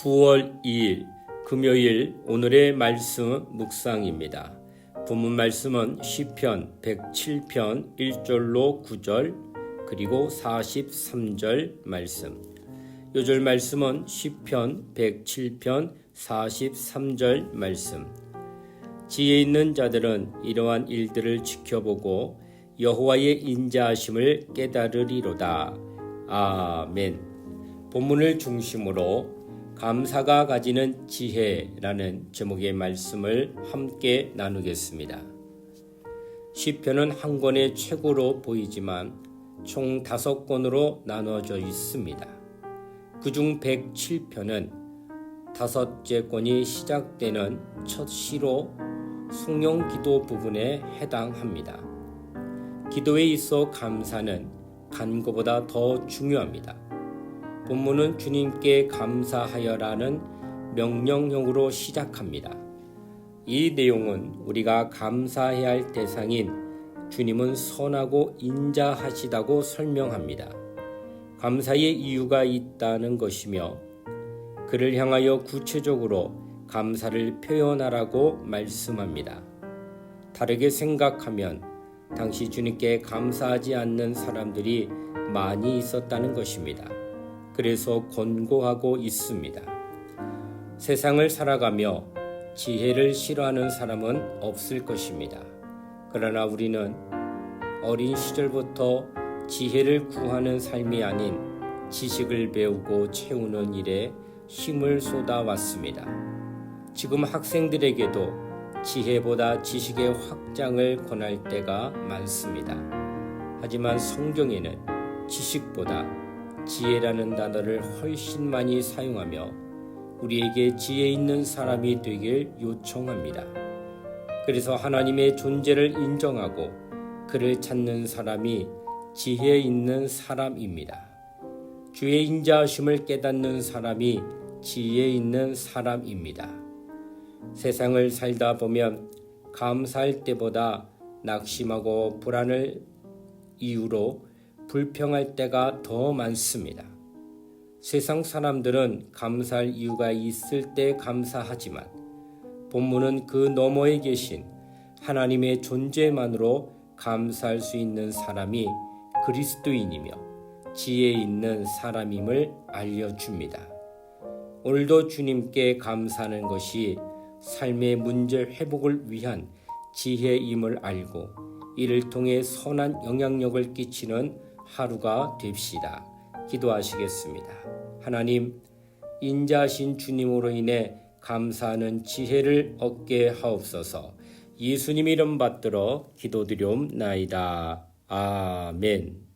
9월 2일 금요일 오늘의 말씀 묵상입니다. 본문 말씀은 시편 107편 1절로 9절 그리고 43절 말씀. 요절 말씀은 시편 107편 43절 말씀. 지혜 있는 자들은 이러한 일들을 지켜보고 여호와의 인자하심을 깨달으리로다. 아멘. 본문을 중심으로 감사가 가지는 지혜라는 제목의 말씀을 함께 나누겠습니다. 시편은 한 권의 최고로 보이지만 총 다섯 권으로 나누어져 있습니다. 그중 107편은 다섯째 권이 시작되는 첫 시로 송영 기도 부분에 해당합니다. 기도에 있어 감사는 간구보다 더 중요합니다. 본문은 주님께 감사하여라는 명령형으로 시작합니다. 이 내용은 우리가 감사해야 할 대상인 주님은 선하고 인자하시다고 설명합니다. 감사의 이유가 있다는 것이며 그를 향하여 구체적으로 감사를 표현하라고 말씀합니다. 다르게 생각하면 당시 주님께 감사하지 않는 사람들이 많이 있었다는 것입니다. 그래서 권고하고 있습니다. 세상을 살아가며 지혜를 싫어하는 사람은 없을 것입니다. 그러나 우리는 어린 시절부터 지혜를 구하는 삶이 아닌 지식을 배우고 채우는 일에 힘을 쏟아왔습니다. 지금 학생들에게도 지혜보다 지식의 확장을 권할 때가 많습니다. 하지만 성경에는 지식보다 지혜라는 단어를 훨씬 많이 사용하며 우리에게 지혜 있는 사람이 되길 요청합니다. 그래서 하나님의 존재를 인정하고 그를 찾는 사람이 지혜 있는 사람입니다. 주의 인자하심을 깨닫는 사람이 지혜 있는 사람입니다. 세상을 살다 보면 감사할 때보다 낙심하고 불안을 이유로 불평할 때가 더 많습니다. 세상 사람들은 감사할 이유가 있을 때 감사하지만 본문은 그 너머에 계신 하나님의 존재만으로 감사할 수 있는 사람이 그리스도인이며 지혜 있는 사람임을 알려줍니다. 오늘도 주님께 감사하는 것이 삶의 문제 회복을 위한 지혜임을 알고 이를 통해 선한 영향력을 끼치는 하루가 됩시다. 기도하시겠습니다. 하나님, 인자하신 주님으로 인해 감사하는 지혜를 얻게 하옵소서. 예수님 이름 받들어 기도드리옵나이다. 아멘.